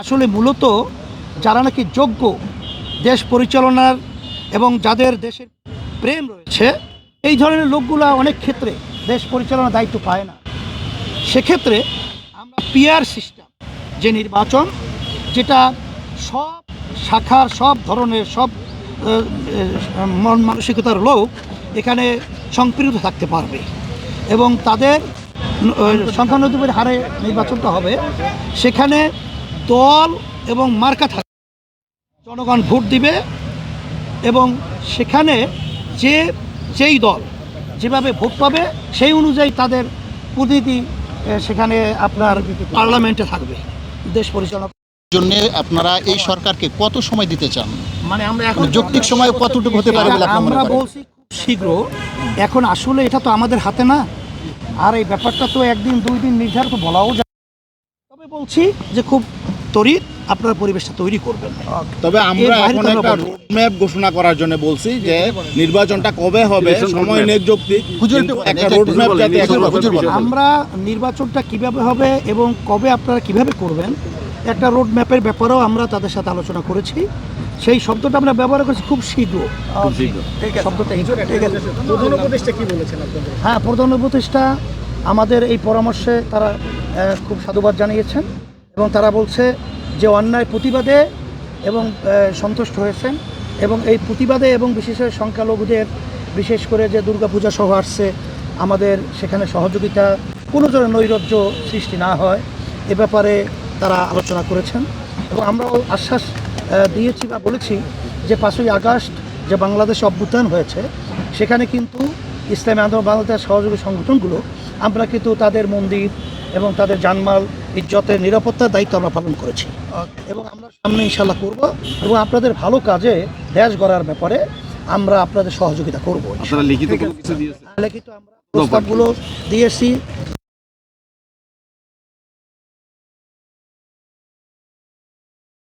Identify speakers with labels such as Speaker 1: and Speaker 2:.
Speaker 1: আসলে মূলত যারা নাকি যোগ্য দেশ পরিচালনার এবং যাদের দেশের প্রেম রয়েছে, এই ধরনের লোকগুলা অনেক ক্ষেত্রে দেশ পরিচালনার দায়িত্ব পায় না। সেক্ষেত্রে আমরা পিয়ার সিস্টেম যে নির্বাচন, যেটা সব শাখার, সব ধরনের, সব মন মানসিকতার লোক এখানে সংপৃক্ত থাকতে পারবে এবং তাদের সংখ্যানুপাতিক হারে নির্বাচনটা হবে। সেখানে দল এবং মার্কা থাকবে জনগণ ভোট দিবে এবং সেখানে যে যেই দল যেভাবে ভোট পাবে সেই অনুযায়ী তাদের প্রতিনিধি সেখানে আপনার পার্লামেন্টে থাকবে। দেশ পরিচালনা
Speaker 2: জন্য আপনারা এই সরকারকে কত সময় দিতে চান?
Speaker 1: মানে আমরা এখন
Speaker 2: মানে যৌক্তিক সময় কতটুকু হতে পারে
Speaker 1: আমরা বলছি খুব শীঘ্র। এখন আসলে এটা তো আমাদের হাতে না। আর এই ব্যাপারটা তো একদিন দুই দিন নির্ধারিত বলাও যায়। তবে বলছি যে খুব তড়িৎ আপনার পরিবেশটা তৈরি করবেন।
Speaker 3: তবে আমরা এখন একটা। রোডম্যাপ ঘোষণা করার জন্য বলছি যে নির্বাচনটা কবে হবে সময় নেই যৌক্তিক
Speaker 2: হুজুর
Speaker 3: কিন্তু
Speaker 2: একটু-
Speaker 3: রোডম্যাপ।
Speaker 1: আমরা নির্বাচনটা কীভাবে হবে এবং কবে আপনারা কীভাবে করবেন একটা রোড ম্যাপের ব্যাপারেও আমরা তাদের সাথে আলোচনা করেছি। সেই শব্দটা আমরা ব্যবহার করেছি খুব শীঘ্র। শব্দটা ঠিক আছে।
Speaker 4: প্রধান উপদেষ্টা কি বলেছেন
Speaker 1: হ্যাঁ প্রধান উপদেষ্টা আমাদের এই পরামর্শে তারা খুব সাধুবাদ জানিয়েছেন এবং তারা বলছে অন্যায় প্রতিবাদে এবং সন্তুষ্ট হয়েছেন এবং এই প্রতিবাদে এবং বিশেষ করে সংখ্যালঘুদের, বিশেষ করে যে দুর্গাপূজা সহ আসছে, আমাদের সেখানে সহযোগিতা, কোনো ধরনের নৈরাজ্য সৃষ্টি না হয়, এ ব্যাপারে তারা আলোচনা করেছেন। এবং আমরাও আশ্বাস দিয়েছি বা বলেছি যে পাঁচই আগস্ট যে বাংলাদেশে অভ্যুত্থান হয়েছে, সেখানে কিন্তু ইসলামী আন্দোলন, বাংলাদেশ সহযোগী সংগঠনগুলো, আমরা কিন্তু তাদের মন্দির এবং তাদের জানমাল ইজ্জতের নিরাপত্তার দায়িত্ব আমরা পালন করেছি। এবং আমরা সামনে ইনশাল্লাহ করব এবং আপনাদের ভালো কাজে দেশ গড়ার ব্যাপারে আমরা আপনাদের সহযোগিতা করব। লিখিত আমরা প্রস্তাবগুলো দিয়েছি।